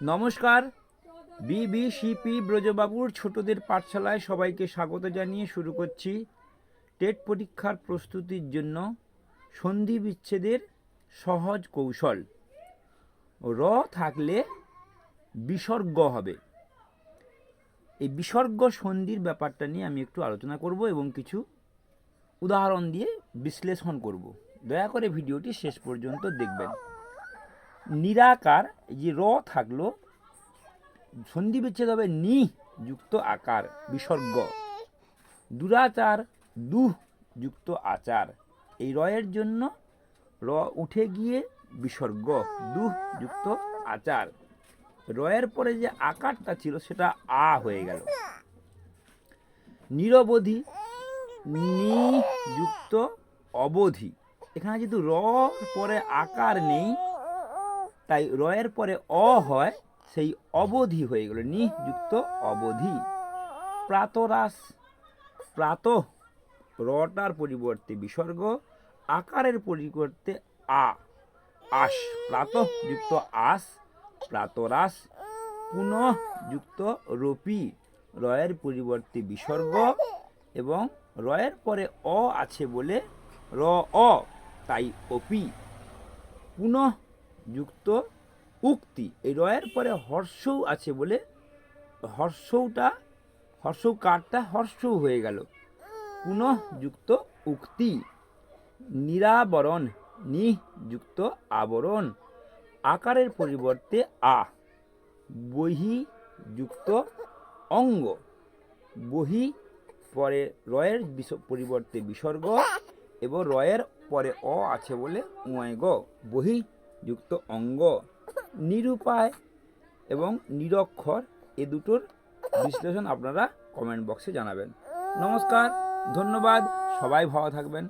নমস্কার। বিবিসিপি ব্রজবাবুর ছোটদের পাঠশালায় সবাইকে স্বাগত জানিয়ে শুরু করছি টেট পরীক্ষার প্রস্তুতির জন্য সন্ধি বিচ্ছেদের সহজ কৌশল। র থাকলে বিসর্গ হবে। এই বিসর্গ সন্ধির ব্যাপারটা নিয়ে আমি একটু আলোচনা করব এবং কিছু উদাহরণ দিয়ে বিশ্লেষণ করব। দয়া করে ভিডিওটি শেষ পর্যন্ত দেখবেন। নিরাকার যে র থাকল, সন্ধি বিচ্ছেদ হবে নি যুক্ত আকার, বিসর্গ। দুরাচার দুহ যুক্ত আচার। এই রয়ের জন্য র উঠে গিয়ে বিসর্গ দুহ যুক্ত আচার। রয়ের পরে যে আকারটা ছিল সেটা আ হয়ে গেল। নিরবধি, নি যুক্ত অবধি। এখানে যেহেতু র পরে আকার নেই তাই রয়ের পরে অ হয়, সেই অবধি হয়ে গেল নি যুক্ত অবধি। প্রাতরাস, প্রাত, রটার পরিবর্তে বিসর্গ, আকারের পরিবর্তে আ, আস, প্রাত যুক্ত আস, প্রাতরাস, পুনঃ যুক্ত রপি, রয়ের পরিবর্তে বিসর্গ এবং রয়ের পরে অ আছে বলে র, অ, তাই অপি। পুনঃ যুক্ত উক্তি। এই রয়ের পরে হর্ষও আছে বলে হর্ষৌটা, হর্ষৌ কারটা হর্ষৌ হয়ে গেল। পুনঃ যুক্ত উক্তি। নিরাবরণ, নি যুক্ত আবরণ। আকারের পরিবর্তে আ। বহি যুক্ত অঙ্গ। বহি পরে রয়ের পরিবর্তে বিসর্গ এবং রয়ের পরে অ আছে বলে উঁয় গ বহি যুক্ত অঙ্গ নিরুপায় এবং নিরক্ষর, এ দুটোর বিশ্লেষণ আপনারা কমেন্ট বক্সে জানাবেন। নমস্কার, ধন্যবাদ, সবাই ভালো থাকবেন।